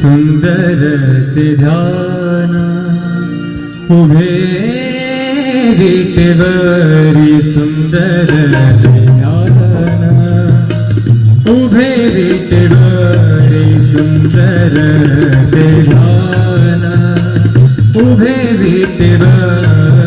सुंदर ते ध्यान उभे विटेवरी सुंदर ते ध्यान उभे विटेवरी सुंदर ते ध्यान उभे विटेवरी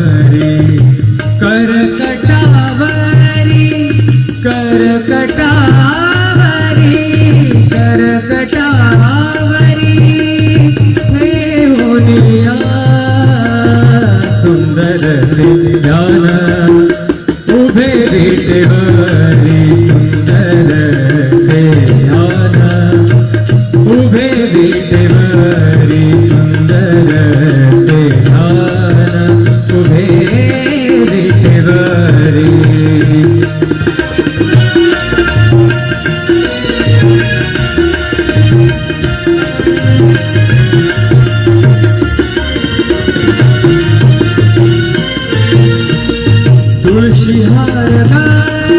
तुळशी हार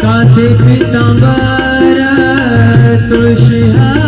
कासे पितांबर तुळशी हार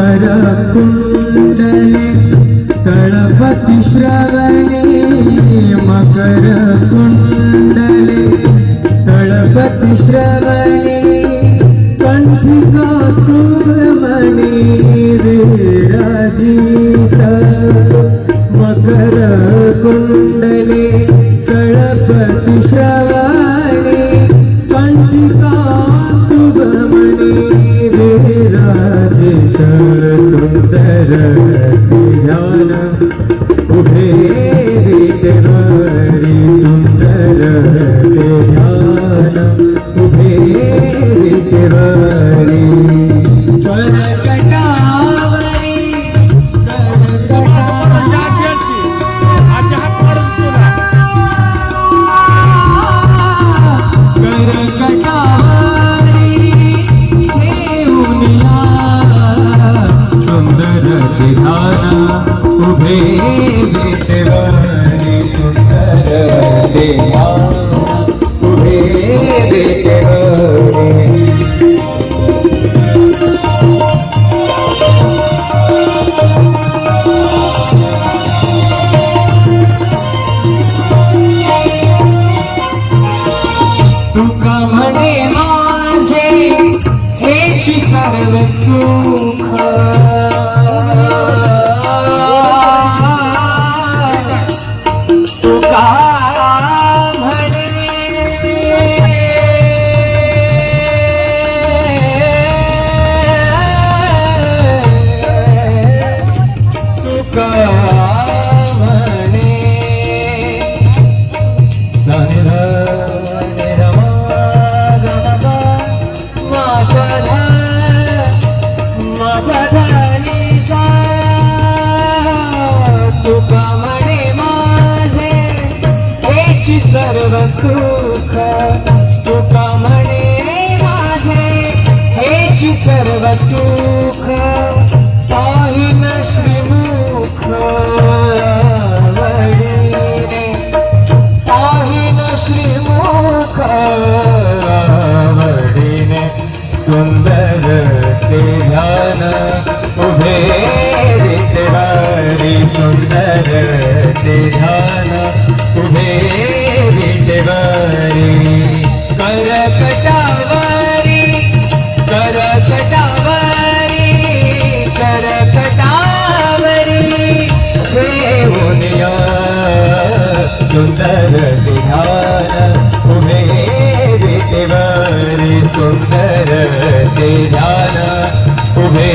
मकर कुंडले तळपती श्रवणे मकर कुंडले तळपती श्रवणे कंठिका सुरमणी विराजित मकर कुंडले तळपती श्रवणे ध्यान उभे विटेवरी सुंदर ते ध्यान उभे विटेवरी करकटावरी विधान उभे सर्व सुख। तुका म्हणे माझे हेची सर्व सुख। पाहिन श्रीमुख सुंदर ते ध्यान उभे विटेवारी सुंदर ते ध्यान उभे विटेवारी करकटावरी सुंदर ते उभे विटेवरी सुंदर ते ध्यान उभे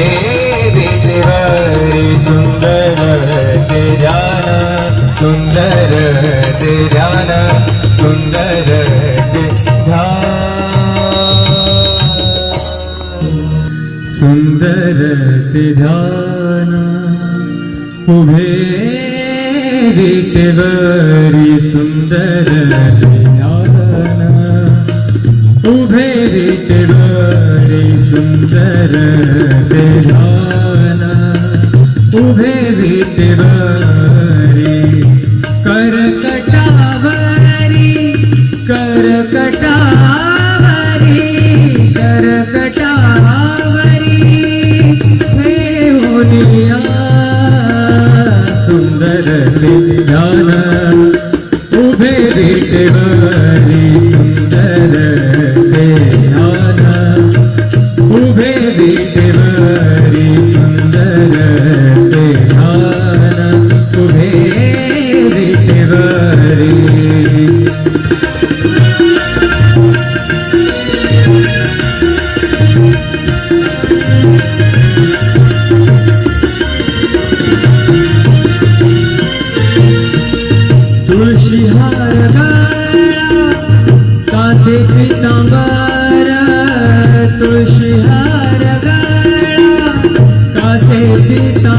विटेवरी सुंदर ते ध्यान सुंदर ते ध्यान सुंदर ते ध्यान सुंदर ते ध्यान उभे विटेवरी सुंदर ते उभे रे सुंदर ते ध्यान उभे रे करकटावरी